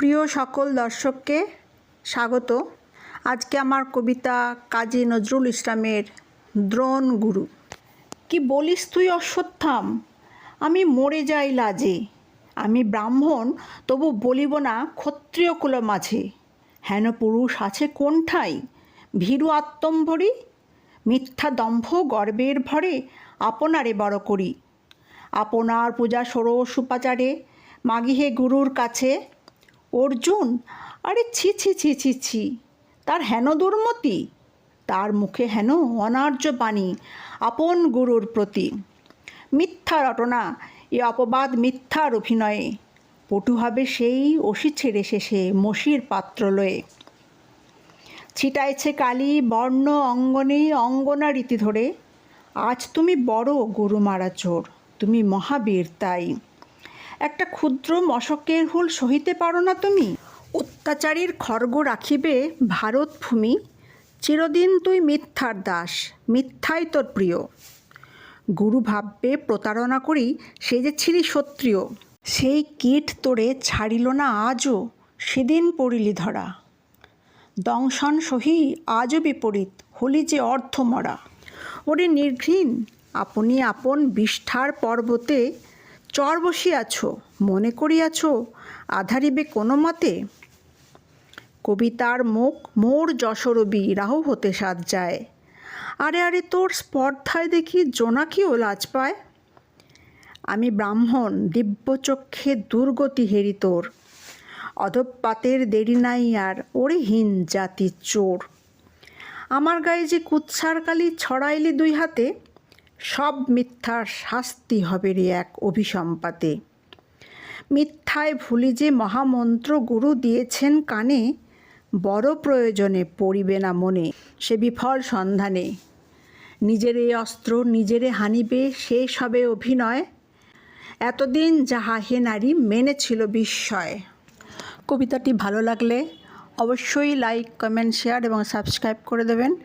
প্রিয় সকল দর্শককে স্বাগত। আজকে আমার কবিতা কাজী নজরুল ইসলামের দ্রোণ গুরু। কি বলিস তুই অশ্বত্থাম? আমি মরে যাই লাজে। আমি ব্রাহ্মণ, তবু বলিব না ক্ষত্রিয় কুল মাঝে। হেন পুরুষ আছে কোনঠাই? ভীরু আত্মম্ভরি? মিথ্যা দম্ভ গর্বের ভরে আপনারে বড় করি। আপনার পূজা ষোড়শ উপাচারে মাগিহে গুরুর কাছে অর্জুন, আরে ছি ছি ছি ছি ছি, তার হেন দুর্মতি? তার মুখে হেন অনার্য বাণী, আপন গুরুর প্রতি। মিথ্যা রটনা, এ অপবাদ মিথ্যার অভিনয়ে। পটু হবে সেই অসি ছেড়ে শেষে মসির পাত্র লয়ে। ছিটাইছে কালী, বর্ণ অঙ্গনে অঙ্গনা রীতি ধরে। আজ তুমি বড় গরু মারা চোর, তুমি মহাবীর তাই। একটা ক্ষুদ্র মশকের হুল সহিতে পারো না তুমি? অত্যাচারীর খর্গ রাখিবে ভারত ভূমি। চিরদিন তুই মিথ্যার দাস, মিথ্যাই তোর প্রিয়। গুরু ভাববে প্রতারণা করি, সে যে ছিলি সত্রিয় সেই কীট তোরে ছাড়িল না আজও, সেদিন পড়িলি ধরা। দংশন সহি আজও বিপরীত, হলি যে অর্ধ মরা ওরে নির্ঘৃণ, আপনি আপন বিষ্ঠার পর্বতে চর বসিয়াছ, মনে করিয়াছ আধারিবে কোনো মতে? কবিতার মুখ মোর যশরবি, রাহু হতে সাজ যায়। আরে আরে তোর স্পর্ধায় দেখি জোনাকিও লাজ পায়। আমি ব্রাহ্মণ দিব্যচক্ষে দুর্গতি হেরি তোর। অধপাতের দেরি নাই আর ওরে হীন জাতি চোর। আমার গায়ে যে কুৎসার কালি ছড়াইলি দুই হাতে সব মিথ্যার শাস্তি হবে রে এক অভিসম্পাতে। মিথ্যায় ভুলি যে মহামন্ত্র গুরু দিয়েছেন কানে, বড় প্রয়োজনে পড়িবে না মনে সে বিফল সন্ধানে। নিজের এই অস্ত্র নিজেরে হানিবে, শেষ হবে অভিনয়। এতদিন যাহা হে নারী মেনেছিল বিস্ময়। কবিতাটি ভালো লাগলে অবশ্যই লাইক কমেন্ট শেয়ার এবং সাবস্ক্রাইব করে দেবেন।